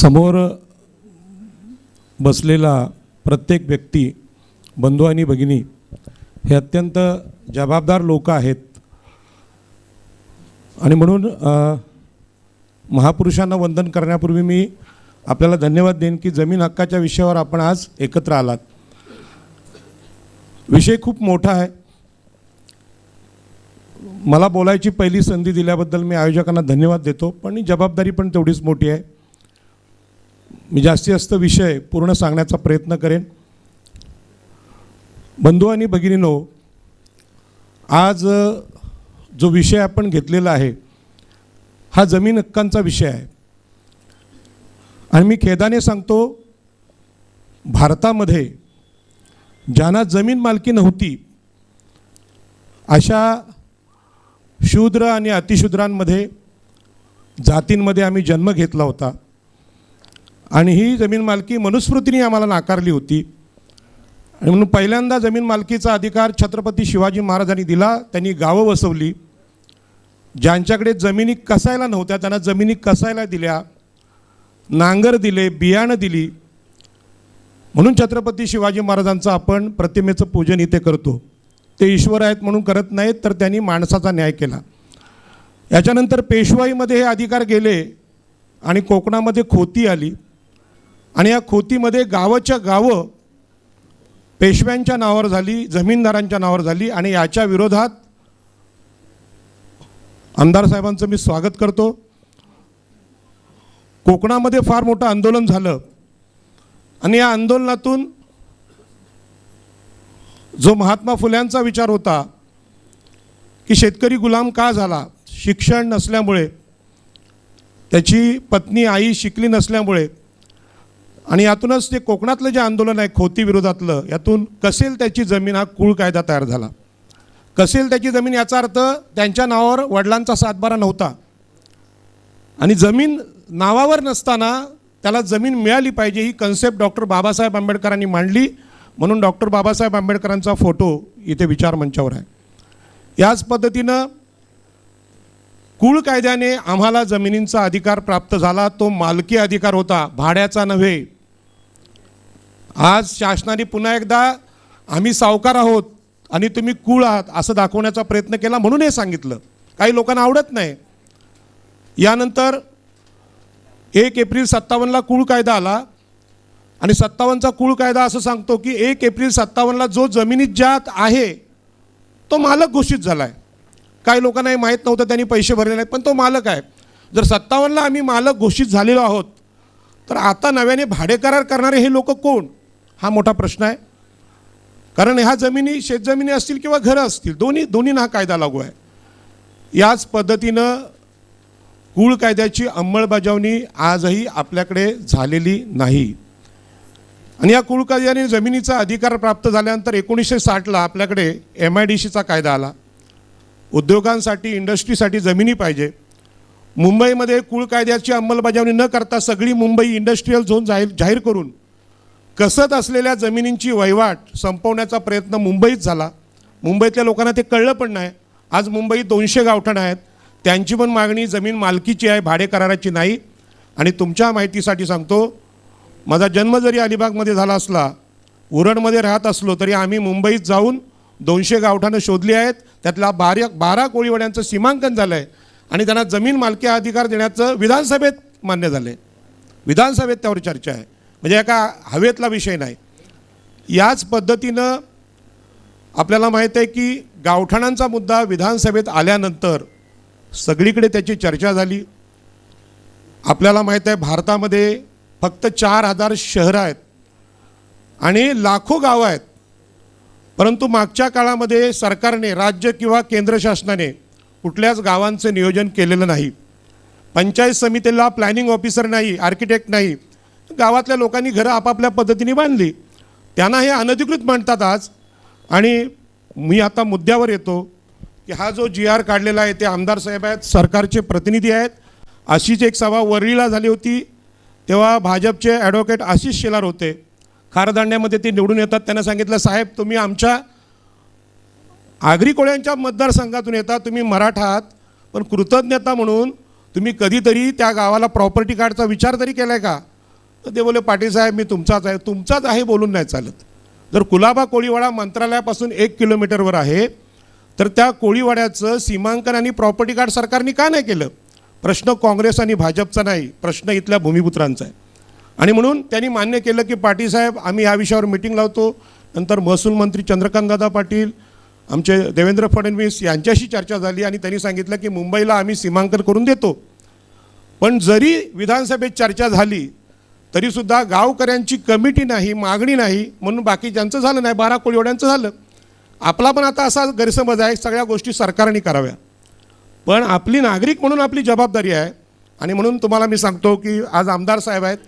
समोर बसलेला प्रत्येक व्यक्ती बंधू आणि भगिनी हे अत्यंत जबाबदार लोक आहेत. आणि म्हणून महापुरुषांना वंदन करण्यापूर्वी मी आपल्याला धन्यवाद देईन की जमीन हक्काच्या विषयावर आपण आज एकत्र आलात. विषय खूप मोठा आहे. मला बोलायची पहिली संधी दिल्याबद्दल मी आयोजकांना धन्यवाद देतो पण जबाबदारी पण तेवढीच मोठी आहे. मी जास्तीत जास्त विषय पूर्ण सांगण्याचा प्रयत्न करेन. बंधू आणि भगिनीनो आज जो विषय आपण घेतलेला आहे हा जमीन हक्कांचा विषय आहे. आणि मी खेदाने सांगतो भारतामध्ये ज्यांना जमीन मालकी नव्हती अशा शूद्र आणि अतिशूद्रांमध्ये जातींमध्ये आम्ही जन्म घेतला होता. आणि ही जमीन मालकी मनुस्मृतीने आम्हाला नाकारली होती. आणि म्हणून पहिल्यांदा जमीन मालकीचा अधिकार छत्रपती शिवाजी महाराजांनी दिला त्यांनी गावं वसवली. ज्यांच्याकडे जमिनी कसायला नव्हत्या त्यांना जमिनी कसायला दिल्या. नांगर दिले बियाणं दिली. म्हणून छत्रपती शिवाजी महाराजांचं आपण प्रतिमेचं पूजन इथे करतो. ते ईश्वर आहेत म्हणून करत नाहीत तर त्यांनी माणसाचा न्याय केला. याच्यानंतर पेशवाईमध्ये हे अधिकार गेले आणि कोकणामध्ये खोती आली. आणि या खोतीमध्ये गावाच्या गावं पेशव्यांच्या नावावर झाली जमीनदारांच्या नावावर झाली आणि याच्या विरोधात आमदार साहेबांचं मी स्वागत करतो. कोकणामध्ये फार मोठं आंदोलन झालं आणि या आंदोलनातून जो महात्मा फुल्यांचा विचार होता की शेतकरी गुलाम का झाला शिक्षण नसल्यामुळे त्याची पत्नी आई शिकली नसल्यामुळे आणि यातूनच ते कोकणातलं जे आंदोलन आहे खोती विरोधातलं यातून कसेल त्याची जमीन हा कुळ कायदा तयार झाला? कसेल त्याची जमीन याचा अर्थ त्यांच्या नावावर वडिलांचा सातबारा नव्हता. आणि जमीन नावावर नसताना त्याला जमीन मिळाली पाहिजे ही कन्सेप्ट डॉक्टर बाबासाहेब आंबेडकरांनी मांडली. म्हणून डॉक्टर बाबासाहेब आंबेडकरांचा फोटो इथे विचार मंचावर आहे. याच पद्धतीनं कुळ कायद्याने आम्हाला जमिनींचा अधिकार प्राप्त झाला. तो मालकी अधिकार होता भाड्याचा नव्हे आज शासनाने पुन्हा एकदा आम्ही सावकार आहोत आणि तुम्ही कुळ आहात असं दाखवण्याचा प्रयत्न केला म्हणून हे सांगितलं. काही लोकांना आवडत नाही. यानंतर एक एप्रिल सत्तावन्नला कुळ कायदा आला. आणि सत्तावन्नचा कुळ कायदा असं सांगतो की एक एप्रिल सत्तावन्नला जो जमिनीत ज्यात आहे तो मालक घोषित झाला आहे काही लोकांना हे माहीत नव्हतं त्यांनी पैसे भरले नाहीत पण तो मालक आहे. जर सत्तावन्नला आम्ही मालक घोषित झालेलो आहोत तर आता नव्याने भाडे करार करणारे हे लोक कोण? हा मोठा प्रश्न आहे. कारण ह्या जमिनी शेतजमिनी असतील किंवा घरं असतील दोन्ही दोन्हींना हा कायदा लागू आहे. याच पद्धतीनं कुळ कायद्याची अंमलबजावणी आजही आपल्याकडे झालेली नाही. आणि या कुळ कायद्याने जमिनीचा अधिकार प्राप्त झाल्यानंतर एकोणीसशे साठला आपल्याकडे एम आय डी सीचा कायदा आला. उद्योगांसाठी इंडस्ट्रीसाठी जमिनी पाहिजे. मुंबईमध्ये कुळ कायद्याची अंमलबजावणी न करता सगळी मुंबई इंडस्ट्रीयल झोन जाहीर जाहीर करून कसत असलेल्या जमिनींची वहिवाट संपवण्याचा प्रयत्न मुंबईत झाला. मुंबईतल्या लोकांना ते कळलं पण नाही. आज मुंबईत दोनशे गावठाणं आहेत. त्यांची पण मागणी जमीन मालकीची आहे भाडे कराराची नाही. आणि तुमच्या माहितीसाठी सांगतो माझा जन्म जरी अलिबागमध्ये झाला असला उरणमध्ये राहत असलो तरी आम्ही मुंबईत जाऊन दोनशे गावठाणं शोधली आहेत. त्यातल्या बारा बारा कोळीवाड्यांचं सीमांकन झालं आहे आणि त्यांना जमीन मालकी अधिकार देण्याचं विधानसभेत मान्य झालं आहे विधानसभेत त्यावर चर्चा आहे. म्हणजे एका हवेतला विषय नाही. याच पद्धतीनं आपल्याला माहीत आहे की गावठाणांचा मुद्दा विधानसभेत आल्यानंतर सगळीकडे त्याची चर्चा झाली. आपल्याला माहीत आहे भारतामध्ये फक्त चार हजार शहरं आहेत आणि लाखो गावं आहेत. परंतु मागच्या काळामध्ये सरकारने राज्य किंवा केंद्र शासनाने कुठल्याच गावांचं नियोजन केलेलं नाही. पंचायत समितीला प्लॅनिंग ऑफिसर नाही आर्किटेक्ट नाही गावातल्या लोकांनी घरं आपापल्या पद्धतीने बांधली. त्यांना हे अनधिकृत म्हणतात आज. आणि मी आता मुद्द्यावर येतो की हा जो जी आर काढलेला आहे ते आमदार साहेब आहेत सरकारचे प्रतिनिधी आहेत. अशीच एक सभा वरळीला झाली होती तेव्हा भाजपचे ॲडव्होकेट आशिष शेलार होते. खारदांड्यामध्ये ते निवडून येतात त्यांना सांगितलं साहेब तुम्ही आमच्या आगरी कोळ्यांच्या मतदारसंघातून येता तुम्ही मराठा आहात पण कृतज्ञता म्हणून तुम्ही कधीतरी त्या गावाला प्रॉपर्टी कार्डचा विचार तरी केला आहे का? तर ते बोलले पाटील साहेब मी तुमचाच आहे. तुमचाच आहे बोलून नाही चालत. जर कुलाबा कोळीवाडा मंत्रालयापासून एक किलोमीटरवर आहे तर त्या कोळीवाड्याचं सीमांकन आणि प्रॉपर्टी कार्ड सरकारने का नाही केलं? प्रश्न काँग्रेस आणि भाजपचा नाही प्रश्न इथल्या भूमिपुत्रांचा आहे. आणि म्हणून त्यांनी मान्य केलं की पाटील साहेब आम्ही या विषयावर मिटिंग लावतो. नंतर महसूल मंत्री चंद्रकांतदादा पाटील आमचे देवेंद्र फडणवीस यांच्याशी चर्चा झाली आणि त्यांनी सांगितलं की मुंबईला आम्ही सीमांकन करून देतो. पण जरी विधानसभेत चर्चा झाली तरीसुद्धा गावकऱ्यांची कमिटी नाही मागणी नाही म्हणून बाकी ज्यांचं झालं नाही बारा कोळीवाड्यांचं झालं. आपला पण आता असा गैरसमज आहे सगळ्या गोष्टी सरकारने कराव्या. पण आपली नागरिक म्हणून आपली जबाबदारी आहे. आणि म्हणून तुम्हाला मी सांगतो की आज आमदार साहेब आहेत.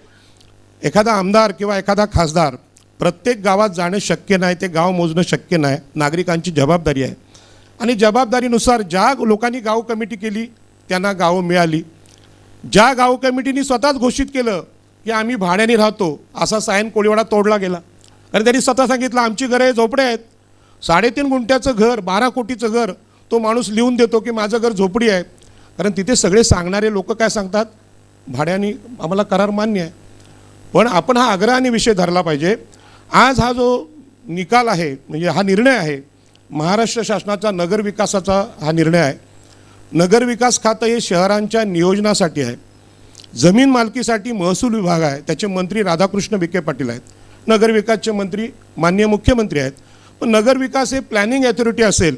एखादा आमदार किंवा एखादा खासदार प्रत्येक गावात जाणं शक्य नाही ते गाव मोजणं शक्य नाही नागरिकांची जबाबदारी आहे. आणि जबाबदारीनुसार ज्या लोकांनी गाव कमिटी केली त्यांना गावं मिळाली. ज्या गाव कमिटीने स्वतःच घोषित केलं की आम्ही भाड्याने राहतो असा सायन कोळीवाडा तोडला गेला. कारण त्यांनी स्वतः सांगितलं आमची घरं हे झोपडे आहेत. साडेतीन गुंठ्याचं घर बारा कोटीचं घर तो माणूस लिहून देतो की माझं घर झोपडी आहे. कारण तिथे सगळे सांगणारे लोक काय सांगतात? भाड्याने आम्हाला करार मान्य आहे. पण आपण हा आग्रहाने विषय धरला पाहिजे. आज हा जो निकाल आहे म्हणजे हा निर्णय आहे महाराष्ट्र शासनाचा नगरविकासाचा हा निर्णय आहे. नगर विकास खातं हे शहरांच्या नियोजनासाठी आहे. जमीन मालकीसाठी महसूल विभाग आहे त्याचे मंत्री राधाकृष्ण विखे पाटील आहेत नगरविकासचे मंत्री माननीय मुख्यमंत्री आहेत. पण नगर विकास हे प्लॅनिंग ॲथॉरिटी असेल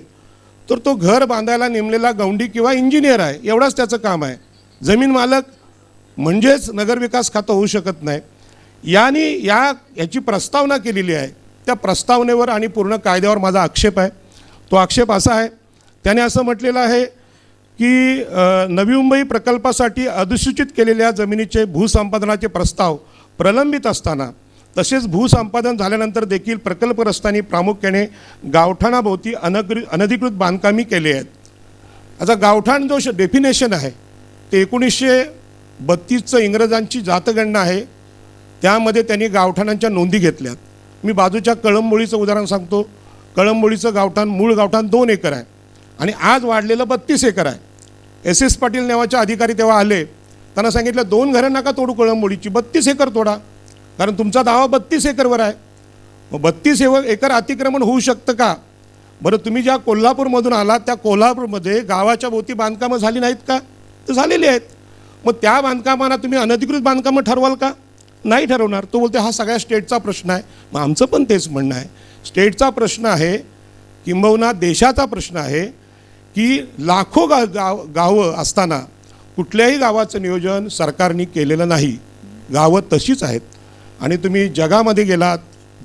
तर तो घर बांधायला नेमलेला गौंडी किंवा इंजिनियर आहे एवढाच त्याचं काम आहे. जमीन मालक म्हणजेच नगरविकास खातं होऊ शकत नाही. याने या याची प्रस्तावना केलेली आहे. त्या प्रस्तावनेवर आणि पूर्ण कायद्यावर माझा आक्षेप आहे. तो आक्षेप असा आहे त्याने असं म्हटलेलं आहे की नवी मुंबई प्रकल्पासाठी अधिसूचित केलेल्या जमिनीचे भूसंपादनाचे प्रस्ताव प्रलंबित असताना तसेच भूसंपादन झाल्यानंतर देखील प्रकल्पग्रस्तांनी प्रामुख्याने गावठाणाभोवती अनग्री अनधिकृत बांधकामी केले आहेत. आता गावठाण जो डेफिनेशन आहे ते एकोणीसशे बत्तीसचं इंग्रजांची जातगणना आहे. त्यामध्ये त्यांनी गावठाणांच्या नोंदी घेतल्यात. मी बाजूच्या कळंबोळीचं उदाहरण सांगतो. कळंबोळीचं गावठाण मूळ गावठाण दोन एकर आहे. आणि आज वाढलेलं बत्तीस एकर आहे. एस एस पाटील नावाचे अधिकारी तेव्हा आले. त्यांना सांगितलं दोन घरं नका तोडू कळंबोळीची? बत्तीस एकर तोडा. कारण तुमचा दावा बत्तीस एकरवर आहे. मग बत्तीस एव एकर अतिक्रमण होऊ शकतं का? बरं तुम्ही ज्या कोल्हापूरमधून आलात त्या कोल्हापूरमध्ये गावाच्या भोवती बांधकामं झाली नाहीत का? तर झालेली आहेत. मग त्या बांधकामांना तुम्ही अनधिकृत बांधकामं ठरवाल का? नाही ठरवणार. तो बोलते हा सगळ्या स्टेटचा प्रश्न आहे. मग आमचं पण तेच म्हणणं आहे. स्टेटचा प्रश्न आहे किंबहुना देशाचा प्रश्न आहे की लाखो गा गाव गावं असताना कुठल्याही गावाचं नियोजन सरकारने केलेलं नाही. गावं तशीच आहेत. आणि तुम्ही जगामध्ये गेलात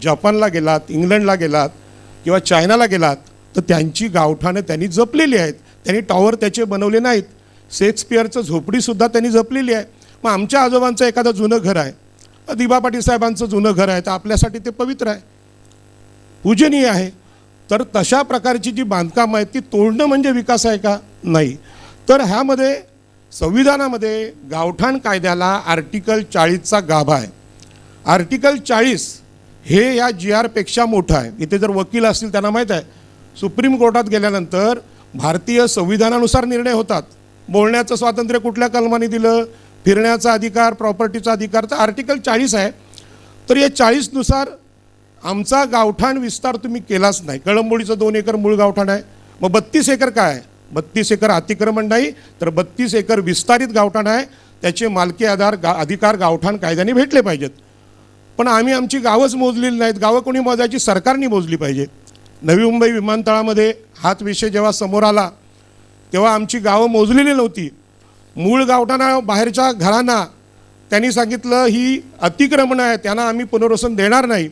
जपानला गेलात इंग्लंडला गेलात किंवा चायनाला गेलात तर त्यांची गावठाणं त्यांनी जपलेली आहेत. त्यांनी टॉवर त्याचे बनवले नाहीत. शेक्सपियरचं झोपडीसुद्धा त्यांनी जपलेली आहे. मग आमच्या आजोबांचं एखादं जुनं घर आहे. दिबा पाटील साहेबांचं जुनं घर आहे. तर आपल्यासाठी ते पवित्र आहे. पूजनीय आहे. तर तशा प्रकारची जी बांधकामं आहेत ती तोडणं म्हणजे विकास आहे का? नाही. तर ह्यामध्ये संविधानामध्ये गावठाण कायद्याला आर्टिकल चाळीसचा गाभा आहे. आर्टिकल चाळीस हे या जी आरपेक्षा मोठं आहे. इथे जर वकील असतील त्यांना माहीत आहे. सुप्रीम कोर्टात गेल्यानंतर भारतीय संविधानानुसार निर्णय होतात. बोलण्याचं स्वातंत्र्य कुठल्या कलमाने दिलं? फिरण्याचा अधिकार प्रॉपर्टीचा अधिकार तर आर्टिकल चाळीस आहे. तर या चाळीसनुसार आमचा गावठाण विस्तार तुम्ही केलाच नाही. कळंबोळीचं दोन एकर मूळ गावठाण आहे. मग बत्तीस एकर काय आहे? बत्तीस एकर अतिक्रमण नाही तर बत्तीस एकर विस्तारित गावठाण आहे. त्याचे मालकी आधार गा अधिकार गावठाण कायद्याने भेटले पाहिजेत. पण आम्ही आमची गावंच मोजलेली नाहीत. गावं कोणी मोजायची सरकारने मोजली पाहिजे. नवी मुंबई विमानतळामध्ये हाच विषय जेव्हा समोर आला तेव्हा आमची गावं मोजलेली नव्हती. मूळ गावठाणा बाहेरच्या घरांना त्यांनी सांगितलं ही अतिक्रमण आहे त्यांना आम्ही पुनर्वसन देणार नाही.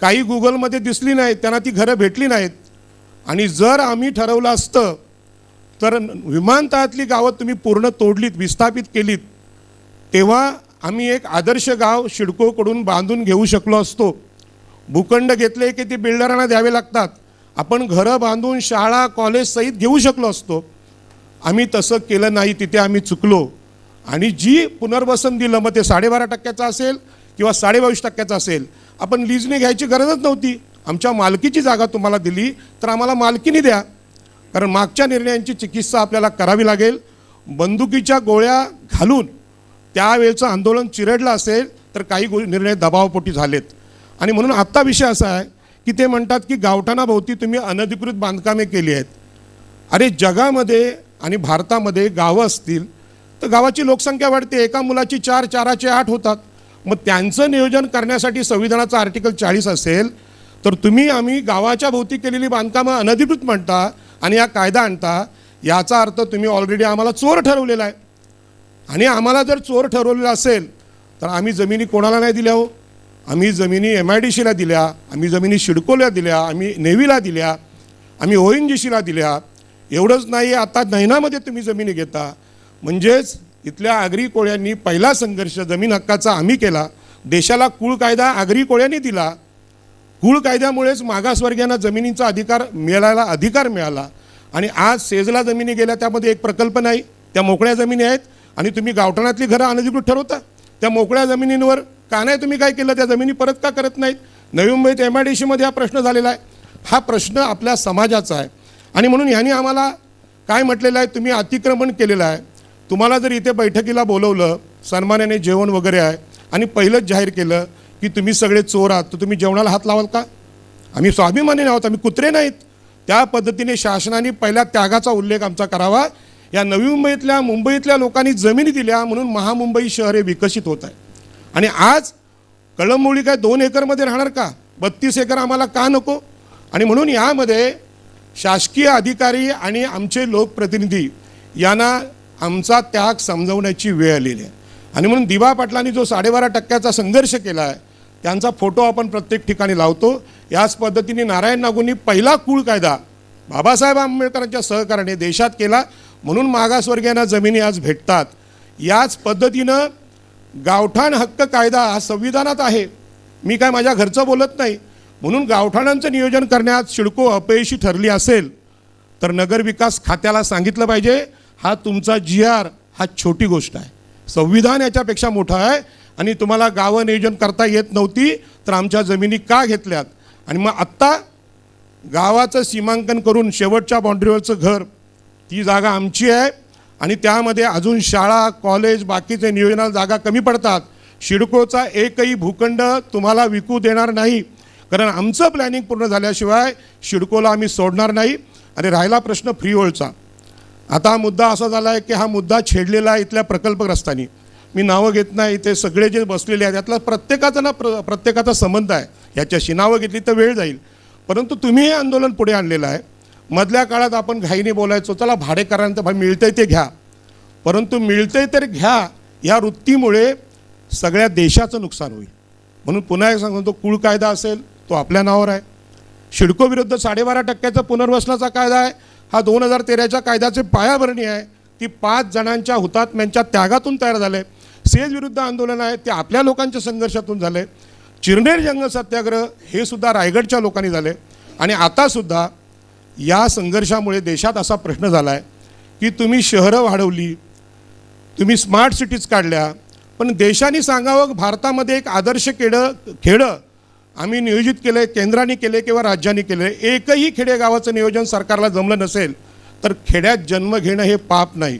काही गुगलमध्ये दिसली नाहीत त्यांना ती घरं भेटली नाहीत. आणि जर आम्ही ठरवलं असतं तर विमानतळातली गावं तुम्ही पूर्ण तोडलीत विस्थापित केलीत तेव्हा आम्ही एक आदर्श गाव शिडकोकडून बांधून घेऊ शकलो असतो. भूखंड घेतले की ते बिल्डरांना द्यावे लागतात. आपण घरं बांधून शाळा कॉलेज सहित घेऊ शकलो असतो. आम्ही तसं केलं नाही तिथे आम्ही चुकलो. आणि जी पुनर्वसन दिलं मग ते साडेबारा टक्क्याचं असेल किंवा साडेबावीस टक्क्याचं असेल आपण लीजने घ्यायची गरजच नव्हती. आमच्या मालकीची जागा तुम्हाला दिली तर आम्हाला मालकीने द्या. कारण मागच्या निर्णयांची चिकित्सा आपल्याला करावी लागेल. बंदुकीच्या गोळ्या घालून त्यावेळचं आंदोलन चिरडलं असेल तर काही गो निर्णय दबावपोटी झालेत. आणि म्हणून आत्ता विषय असा आहे की ते म्हणतात की गावठाणाभोवती तुम्ही अनधिकृत बांधकामे केली आहेत. अरे जगामध्ये आणि भारतामध्ये गावं असतील तर गावाची लोकसंख्या वाढते. एका मुलाची चार चाराचे आठ होतात. मग त्यांचं नियोजन करण्यासाठी संविधानाचं आर्टिकल चाळीस असेल तर तुम्ही आम्ही गावाच्या भोवती केलेली बांधकामं अनधिकृत म्हणता आणि हा कायदा आणता याचा अर्थ तुम्ही ऑलरेडी आम्हाला चोर ठरवलेला आहे. आणि आम्हाला जर चोर ठरवलेला असेल तर आम्ही जमिनी कोणाला नाही दिल्या हो? आम्ही जमिनी एम आय डी सीला दिल्या आम्ही जमिनी शिडकोला दिल्या आम्ही नेव्हीला दिल्या आम्ही ओ एन जी सीला दिल्या. एवढंच नाही आता नैनामध्ये तुम्ही जमिनी घेता. म्हणजेच इथल्या आगरी कोळ्यांनी पहिला संघर्ष जमीन हक्काचा आम्ही केला. देशाला कुळ कायदा आगरी कोळ्यांनी दिला. कुळ कायद्यामुळेच मागासवर्गीयांना जमिनीचा अधिकार मिळायला अधिकार मिळाला. आणि आज सेजला जमिनी गेल्या त्यामध्ये एक प्रकल्प नाही त्या मोकळ्या जमिनी आहेत आणि तुम्ही गावठाणातली घरं अनधिकृत ठरवता. त्या मोकळ्या जमिनींवर का नाही तुम्ही काय केलं? त्या जमिनी परत का करत नाहीत? नवी मुंबईत एम आय डी सीमध्ये हा प्रश्न झालेला आहे. हा प्रश्न आपल्या समाजाचा आहे. आणि म्हणून ह्यांनी आम्हाला काय म्हटलेलं आहे? तुम्ही अतिक्रमण केलेलं आहे. तुम्हाला जर इथे बैठकीला बोलवलं सन्मानाने जेवण वगैरे आहे आणि पहिलंच जाहीर केलं की तुम्ही सगळे चोर आहात तर तुम्ही जेवणाला हात लावाल का? आम्ही स्वाभिमानी आहोत आम्ही कुत्रे नाहीत. त्या पद्धतीने शासनाने पहिल्या त्यागाचा उल्लेख आमचा करावा. या नवी मुंबईतल्या मुंबईतल्या लोकांनी जमिनी दिल्या म्हणून महामुंबई शहर हे विकसित होत आहे. आणि आज कळंबोळी काय दोन एकरमध्ये राहणार का? बत्तीस एकर आम्हाला का नको? आणि म्हणून यामध्ये शासकीय अधिकारी आणि आमचे लोकप्रतिनिधी यांना आमचा त्याग समजवण्याची वेळ आलेली आहे. आणि म्हणून दिवा पाटलांनी जो साडेबारा टक्क्याचा संघर्ष केला आहे त्यांचा फोटो आपण प्रत्येक ठिकाणी लावतो. याच पद्धतीने नारायण नागूंनी पहिला कुळ कायदा बाबासाहेब आंबेडकरांच्या सहकार्याने देशात केला. म्हणून मागासवर्गीयांना जमिनी आज भेटतात. याच पद्धतीनं गावठाण हक्क कायदा हा संविधानात आहे. मी काय माझ्या घरचं बोलत नाही. म्हणून गावठाणांचं नियोजन करण्यात शिडको अपयशी ठरली असेल तर नगरविकास खात्याला सांगितलं पाहिजे. हा तुमचा जी आर हा छोटी गोष्ट आहे. संविधान याच्यापेक्षा मोठं आहे आणि तुम्हाला गावं नियोजन करता येत नव्हती तर आमच्या जमिनी का घेतल्यात? आणि मग आत्ता गावाचं सीमांकन करून शेवटच्या बाउंड्रीवरचं घर ती जागा आमची आहे. आणि त्यामध्ये अजून शाळा कॉलेज बाकीचे नियोजनाला जागा कमी पडतात. शिडकोचा एकही भूखंड तुम्हाला विकू देणार नाही. कारण आमचं प्लॅनिंग पूर्ण झाल्याशिवाय शिडकोला आम्ही सोडणार नाही. आणि राहिला प्रश्न फ्री होल्डचा आता हा मुद्दा असा झाला आहे की हा मुद्दा छेडलेला आहे इथल्या प्रकल्पग्रस्तांनी. मी नावं घेत नाही ते सगळे जे बसलेले आहेत यातला प्रत्येकाचा ना प्र प्रत्येकाचा संबंध आहे. ह्याच्याशी नावं घेतली तर वेळ जाईल. परंतु तुम्ही हे आंदोलन पुढे आणलेलं आहे. मधल्या काळात आपण घाईने बोलायचो चला भाडेकरांचं भाई मिळतंय ते घ्या. परंतु मिळतंय तर घ्या या वृत्तीमुळे सगळ्या देशाचं नुकसान होईल. म्हणून पुन्हा एक सांगतो कुळ कायदा असेल तो आपल्या नावावर आहे. शिडको विरुद्ध साडेबारा टक्क्याचा पुनर्वसनाचा कायदा आहे. हा दोन हजार तेराच्या कायद्याची पायाभरणी आहे. ती पाच जणांच्या हुतात्म्यांच्या त्यागातून तयार झाले. सेज विरुद्ध आंदोलन आहे ते आपल्या लोकांच्या संघर्षातून झाले. चिरनेर जंगल सत्याग्रह हे सुद्धा रायगडच्या लोकांनी झाले. आणि आतासुद्धा या संघर्षामुळे देशात असा प्रश्न झाला आहे की तुम्ही शहरं वाढवली तुम्ही स्मार्ट सिटीज काढल्या पण देशाने सांगावं भारतामध्ये एक आदर्श केडं खेडं आम्ही नियोजित केले केंद्राने केले किंवा राज्याने केले एकही खेडेगावाचं नियोजन सरकारला जमलं नसेल तर खेड्यात जन्म घेणं हे पाप नाही.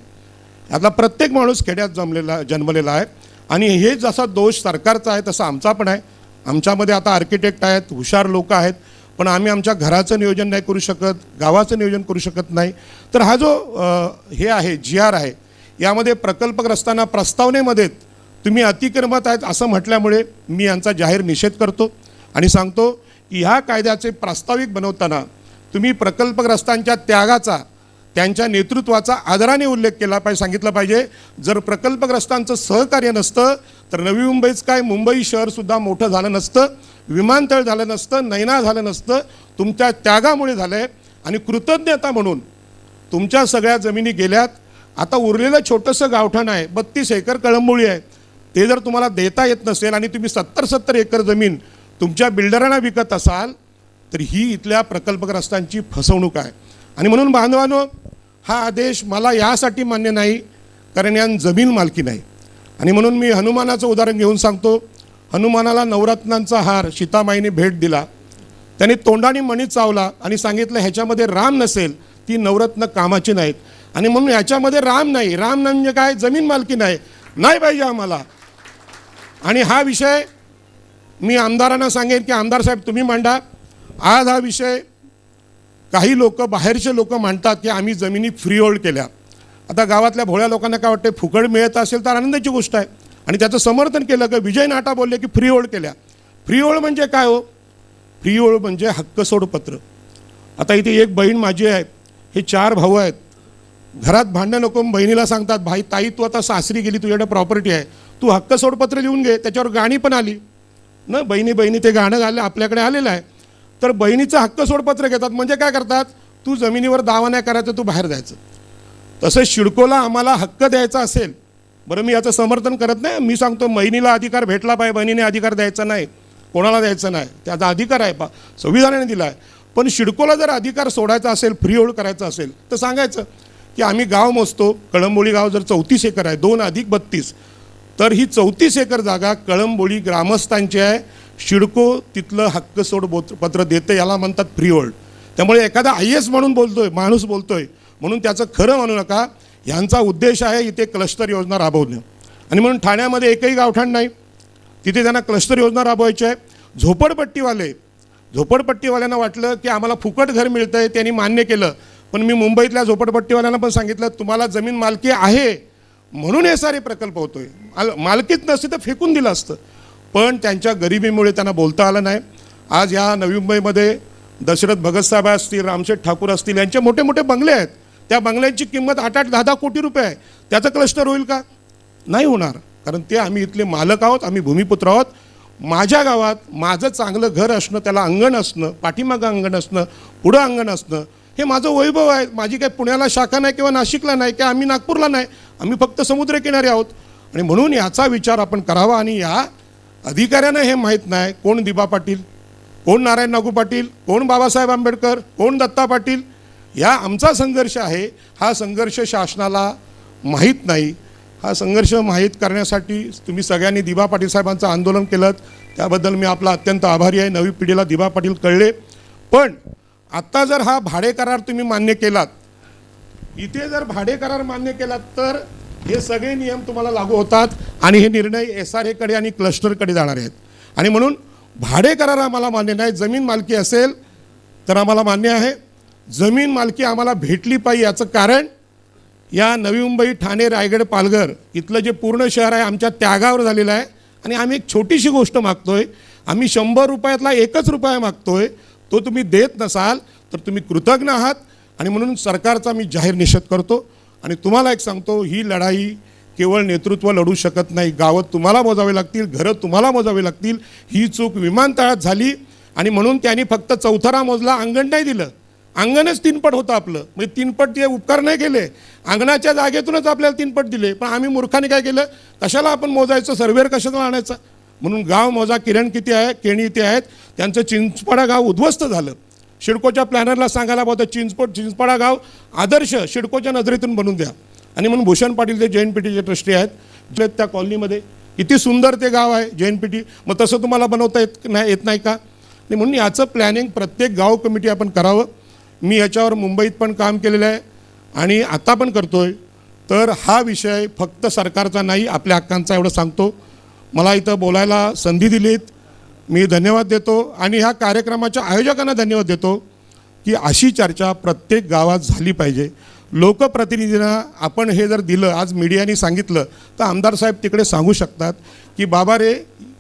यातला प्रत्येक माणूस खेड्यात जमलेला जन्मलेला आहे. आणि हे जसा दोष सरकारचा आहे तसा आमचा पण आहे. आमच्यामध्ये आता आर्किटेक्ट आहेत हुशार लोक आहेत पण आम्ही आमच्या घराचं नियोजन नाही करू शकत गावाचं नियोजन करू शकत नाही. तर हा जो हे आहे जी आर आहे यामध्ये प्रकल्पग्रस्तांना प्रस्तावनेमध्ये तुम्ही अतिक्रमत आहेत असं म्हटल्यामुळे मी यांचा जाहीर निषेध करतो. आणि सांगतो की ह्या कायद्याचे प्रास्ताविक बनवताना तुम्ही प्रकल्पग्रस्तांच्या त्यागाचा त्यांच्या नेतृत्वाचा आदराने उल्लेख केला पाहिजे सांगितलं पाहिजे. जर प्रकल्पग्रस्तांचं सहकार्य नसतं तर नवी मुंबईच काय मुंबई शहरसुद्धा मोठं झालं नसतं विमानतळ झालं नसतं नैना झालं नसतं तुमच्या त्यागामुळे झालं आहे आणि कृतज्ञता म्हणून तुमच्या सगळ्या जमिनी गेल्यात. आता उरलेलं छोटंसं गावठाण आहे बत्तीस एकर कळंबोळी आहे. ते जर तुम्हाला देता येत नसेल आणि तुम्ही सत्तर सत्तर एकर जमीन तुमच्या बिल्डरांना विकत असाल तर ही इथल्या प्रकल्पग्रस्तांची फसवणूक आहे. आणि म्हणून बांधवानो हा आदेश मला यासाठी मान्य नाही कारण या जमीन मालकी नाही. आणि म्हणून मी हनुमानाचं उदाहरण घेऊन सांगतो. हनुमानाला नवरत्नांचा हार सीतामाईने भेट दिला. त्याने तोंडाने मणी चावला आणि सांगितलं ह्याच्यामध्ये राम नसेल ती नवरत्न कामाची नाहीत. आणि म्हणून ह्याच्यामध्ये राम नाही. राम म्हणजे काय? जमीन मालकी नाही. नाही पाहिजे आम्हाला. आणि हा विषय मी आमदारांना सांगेन की आमदार साहेब तुम्ही मांडा. आज हा विषय काही लोक बाहेरचे लोक मांडतात की आम्ही जमिनी फ्री होल्ड केल्या. आता गावातल्या भोळ्या लोकांना काय वाटते फुकट मिळत असेल तर आनंदाची गोष्ट आहे. आणि त्याचं समर्थन केलं की विजय नाटा बोलले की फ्री होल्ड केल्या. फ्री होल्ड म्हणजे काय हो? फ्री होल्ड म्हणजे हक्क सोडपत्र आता इथे एक बहीण माझी आहे हे चार भाऊ आहेत. घरात भांडणं नको बहिणीला सांगतात भाई ताई तू आता सासरी गेली तुझ्याकडे प्रॉपर्टी आहे. तू हक्क सोडपत्र लिहून घे त्याच्यावर गाणी पण आली. न बहिणी बहिणी ते गाणं झालं आपल्याकडे आलेलं आहे. तर बहिणीचं हक्क सोडपत्र घेतात. म्हणजे काय करतात? तू जमिनीवर दावा नाही करायचं तू बाहेर जायचं. तसं शिडकोला आम्हाला हक्क द्यायचा असेल बरं मी याचं समर्थन करत नाही. मी सांगतो बहिणीला अधिकार भेटला पाहिजे बहिणीने अधिकार द्यायचा नाही. कोणाला द्यायचा नाही? त्याचा अधिकार आहे. पा संविधानाने दिला आहे. पण शिडकोला जर अधिकार सोडायचा असेल फ्री होल्ड करायचा असेल तर सांगायचं की आम्ही गाव मोजतो. कळंबोळी गाव जर चौतीस एकर आहे दोन अधिक बत्तीस. तर ही चौतीस एकर जागा कळंबोळी ग्रामस्थांची आहे. शिडको तिथलं हक्क सोड बोत पत्र देतं याला म्हणतात फ्री होल्ड त्यामुळे एखादा आय एस म्हणून बोलतोय माणूस बोलतोय म्हणून त्याचं खरं म्हणू नका. ह्यांचा उद्देश आहे इथे क्लस्टर योजना राबवणं. आणि म्हणून ठाण्यामध्ये एकही गावठाण नाही. तिथे त्यांना क्लस्टर योजना राबवायची आहे. झोपडपट्टीवाले झोपडपट्टीवाल्यांना वाटलं की आम्हाला फुकट घर मिळतं आहे त्यांनी मान्य केलं. पण मी मुंबईतल्या झोपडपट्टीवाल्यांना पण सांगितलं तुम्हाला जमीन मालकी आहे. म्हणून हे सारे प्रकल्प होतोय. माल मालकीत नसते तर फेकून दिलं असतं. पण त्यांच्या गरिबीमुळे त्यांना बोलता आलं नाही. आज या नवी मुंबईमध्ये दशरथ भगतसाहेब असतील रामशेठ ठाकूर असतील यांचे मोठे मोठे बंगले आहेत. त्या बंगल्यांची किंमत आठ आठ दहा दहा कोटी रुपये आहे. त्याचं क्लस्टर होईल का? नाही होणार. कारण ते आम्ही इथले मालक आहोत आम्ही भूमिपुत्र आहोत. माझ्या गावात माझं चांगलं घर असणं त्याला अंगण असणं पाठीमागं अंगण असणं पुढं अंगण असणं हे माझं वैभव आहे. माझी काही पुण्याला शाखा नाही किंवा नाशिकला नाही किंवा आम्ही नागपूरला नाही. आम्ही फक्त समुद्रकिनारी आहोत. आणि म्हणून याचा विचार आपण करावा आणि या अधिकाऱ्यांना हे माहीत नाही. कोण दिबा पाटील? कोण नारायण नागू पाटील? कोण बाबासाहेब आंबेडकर? कोण दत्ता पाटील? या आमचा संघर्ष आहे. हा संघर्ष शासनाला माहीत नाही. हा संघर्ष माहीत करण्यासाठी तुम्ही सगळ्यांनी दिबा पाटील साहेबांचं आंदोलन केलं त्याबद्दल मी आपला अत्यंत आभारी आहे. नवी पिढीला दिबा पाटील कळले. पण आत्ता जर हा भाडे करार तुम्ही मान्य केलात इथे जर भाडे करार मान्य केलात तर हे सगळे नियम तुम्हाला लागू होतात आणि हे निर्णय एस आर एकडे आणि क्लस्टरकडे जाणार आहेत. आणि म्हणून भाडे करार आम्हाला मान्य नाही जमीन मालकी असेल तर आम्हाला मान्य आहे. जमीन मालकी आम्हाला भेटली पाहिजे याचं कारण या नवी मुंबई ठाणे रायगड पालघर इथलं जे पूर्ण शहर आहे आमच्या त्यागावर झालेलं आहे. आणि आम्ही एक छोटीशी गोष्ट मागतोय. आम्ही शंभर रुपयातला एकच रुपया मागतोय. तो तुम्ही देत नसाल तर तुम्ही कृतज्ञ आहात. आणि म्हणून सरकारचा मी जाहीर निषेध करतो. आणि तुम्हाला एक सांगतो ही लढाई केवळ नेतृत्व लढू शकत नाही. गावं तुम्हाला मोजावे लागतील घरं तुम्हाला मोजावी लागतील. ही चूक विमानतळात झाली. आणि म्हणून त्यांनी फक्त चौथरा मोजला अंगण नाही दिलं. अंगणच तीनपट होतं आपलं. म्हणजे तीनपट ते उपकार नाही केले अंगणाच्या जागेतूनच आपल्याला तीनपट दिले. पण आम्ही मूर्खाने काय केलं? कशाला आपण मोजायचं? सर्वेअर कशाला आणायचं? म्हणून गाव मोजा किरण किती आहे केणी इथे आहेत त्यांचं चिंचपाडा गाव उद्ध्वस्त झालं. शिडकोच्या प्लॅनरला सांगायला होतं चिंचपोट चिंचपाडा गाव आदर्श शिडकोच्या नजरेतून बनून द्या. आणि म्हणून भूषण पाटील ते जैन पेटीचे ट्रस्टी आहेत. जे त्या कॉलनीमध्ये किती सुंदर ते गाव आहे जैन टी मग तसं तुम्हाला बनवता येत नाही येत नाही का? आणि म्हणून याचं प्लॅनिंग प्रत्येक गाव कमिटी आपण करावं. मी याच्यावर मुंबईत पण काम केलेलं आहे आणि आता पण करतो आहे तर हा विषय फक्त सरकारचा नाही आपल्या हक्कांचा एवढं सांगतो. मला इथं बोलायला संधी दिलीत. मी धन्यवाद देतो आणि ह्या कार्यक्रमाच्या आयोजकांना धन्यवाद देतो की अशी चर्चा प्रत्येक गावात झाली पाहिजे. लोकप्रतिनिधींना आपण हे जर दिलं आज मीडियाने सांगितलं तर आमदार साहेब तिकडे सांगू शकतात की बाबा रे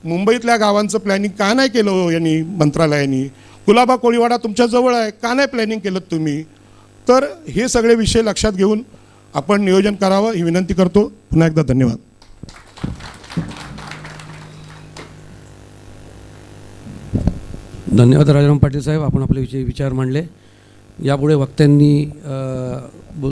मुंबईतल्या गावांचं प्लॅनिंग का नाही केलं हो यांनी मंत्रालयाने? कुलाबा कोळीवाडा तुमच्या जवळ आहे का नाही प्लॅनिंग केलं तुम्ही? तर हे सगळे विषय लक्षात घेऊन आपण नियोजन करावं ही विनंती करतो. पुन्हा एकदा धन्यवाद. धन्यवाद राजाराम पाटील साहेब आपण आपले विषय विचार मांडले. यापुढे वक्त्यांनी